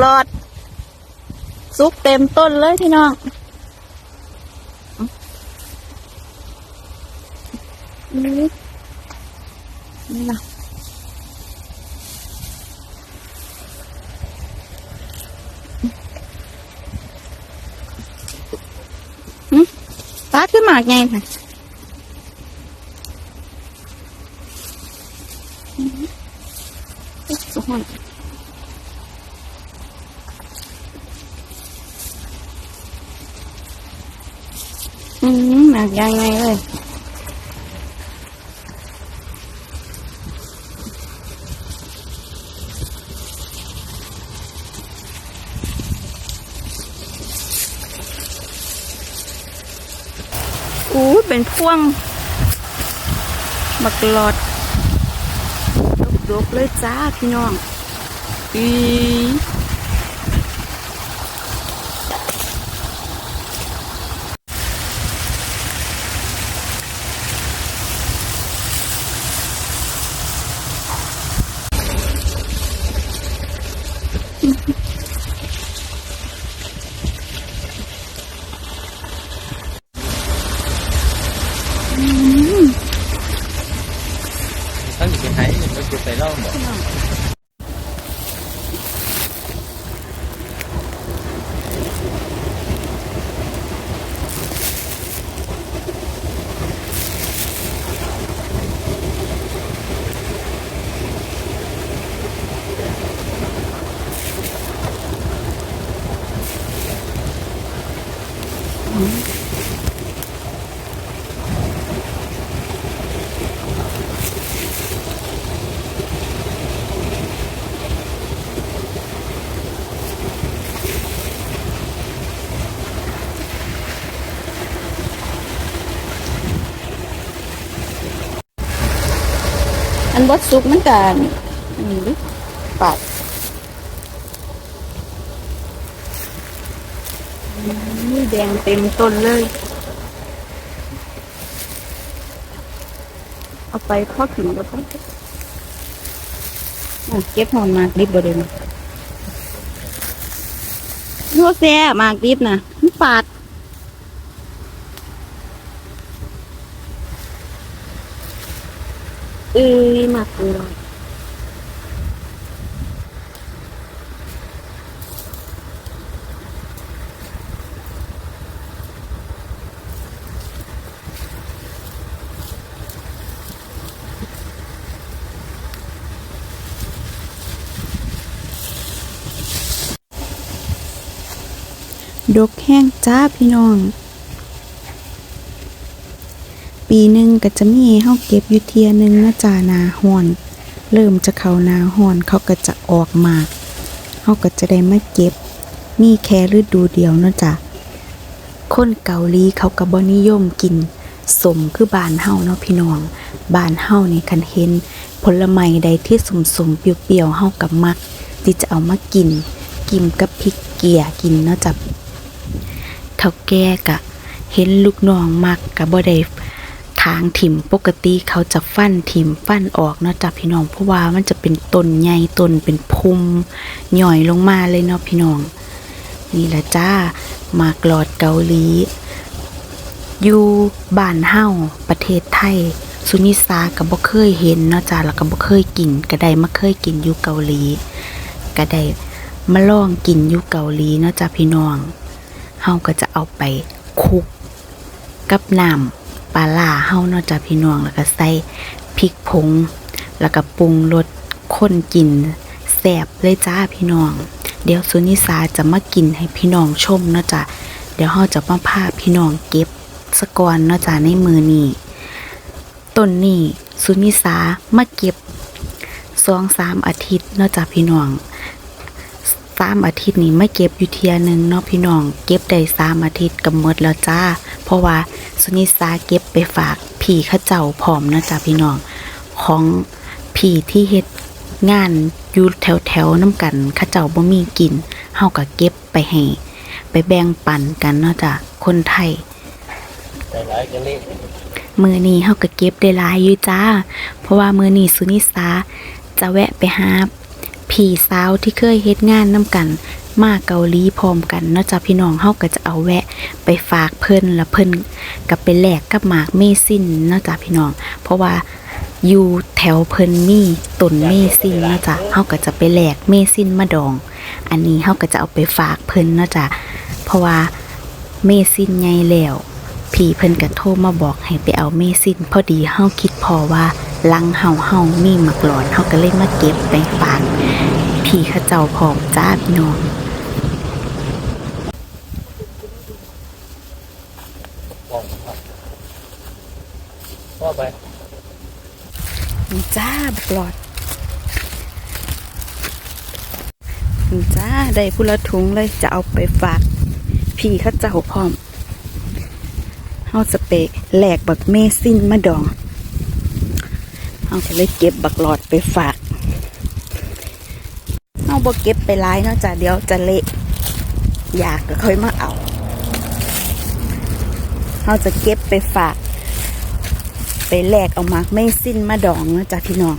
หลอด ซุกเต็มต้นเลยพี่น้องนี่นี่นะหึตาขึ้นมากไงค่ะสุกมั อืมหนักยังไงเลยอู้เป็นพ่วงบักหลอดดกๆเลยจ้าพี่น้องอี嗯ตั้งอยู่ที่ไหน มัน นบดซุกมันกันนี่ดิปาดนี่แดงเต็มต้นเลย เอาไปพ่อถึงแล้วก็อะเก็บหอมมากดิบบเดนนัวแซ่มากดิบนะมันปาด เอ้ยมาเลยดกแห้งจ้าพี่น้อง ปีหนึ่งก็จะมีให้เฮาเก็บอยู่เทียหนึงนะจ้านาหอน เริ่มจะเข้านาหอนเขาก็จะออกมากเฮาก็จะได้มาเก็บ มีแค่ฤดูเดียวนะจ้ะคนเกาหลีเขาก็บ่นิยมกินสมคือบ้านเฮาเนาะพี่น้องบ้านเฮานี่คันเห็นผลไม้ใดที่สมๆเปรี้ยวๆเฮากับมักที่จะเอามากิน กินกับพริกเกียกินเนาะจ้ะเท่าแก่กะ เห็นลูกน้องมักกะบ่ได้ ทางถิ่มปกติเขาจะฟันถิ่มฟันออกเนาะจ้ะพี่น้อง เพราะว่ามันจะเป็นต้นใหญ่ต้นเป็นพุ่มหย่อยลงมาเลยเนาะพี่น้อง นี่แหละจ้ามากหลอดเกาหลี อยู่บ้านเฮาประเทศไทยสุนิสาก็บ่เคยเห็นเนาะจ้าแล้วก็บ่เคยกินก็ได้มาเคยกินอยู่เกาหลีก็ได้มาลองกินอยู่เกาหลีเนาะจ้าพี่น้องเฮาก็จะเอาไปคุกกับน้ำ ปลาล่าเฮาเนาะจ้ะพี่น้องแล้วก็ใส่พริกผง แล้วก็ปรุงรสข้นกินแซ่บเลยจ้าพี่น้อง เดี๋ยวสุนิสาจะมากินให้พี่น้องชมเนาะจ้ะเดี๋ยวเฮาจะมาพาพี่น้องเก็บสะกอนเนาะจ้ะในมือนี้ต้นนี้สุนิสามาเก็บสองสามอาทิตย์เนาะจ้ะพี่น้องสามอาทิตย์นี้ไม่เก็บอยู่เทียหนึ่งเนาะพี่น้อง เก็บได้สามอาทิตย์ก็หมดแล้วจ้า เพราะว่า สุนิสาเก็บไปฝากพี่ข้าเจ้าพร้อมนะจ้าพี่น้อง ของพี่ที่เฮ็ดงานอยู่แถวแถวๆน้ำกันข้าเจ้าบ่มีกินเฮาก็เก็บไปให้ไปแบ่งปันกันเนาะจ้ะคนไทยเมือนี้เฮาก็เก็บได้หลายอยู่จ้า เพราะว่ามือนี้สุนิสาจะแวะไปหาพี่สาวที่เคยเฮ็ดงานนํกัน มาเกาหลีพร้อมกันเนาะจ้ะพี่น้องเฮาก็จะเอาแวะไปฝากเพิ่นแล้วเพิ่นก็ไปแลกกับหมากเมซินเนาะจ้ะพี่น้อง เพราะว่าอยู่แถวเพิ่นมีต้นเมซินเนาะจ้ะเฮาก็จะไปแลกเมซินมาดอง อันนี้เฮาก็จะเอาไปฝากเพิ่นเนาะจ้ะเพราะว่าเมซินใหญ่แล้วพี่เพิ่นก็โทรมาบอกให้ไปเอาเมซินพอดีเฮาคิดพอว่าลังเฮาเฮามีหมักหลอนเฮาก็เลยมาเก็บไปฝากพี่เขาเจ้าพร้อมจ้าพี่น้อง บอกครับพ่อไป นี่จ้าบักหลอดนี่จ้าได้ผู้ละถุงเลยจะเอาไปฝาก พี่เขาเจ้าพร้อมเฮาจะไปแหลกบักเมซินมาดองเฮาก็เลยเก็บบักหลอดไปฝากเฮาบ่เก็บไปหลายเนาะจ้ะเดี๋ยวจะเละอยากก็ค่อยมาเอาเฮาจะเก็บไปฝาก ไปแลกเอามากไม่สิ้นมาดองนะจ้ะพี่น้อง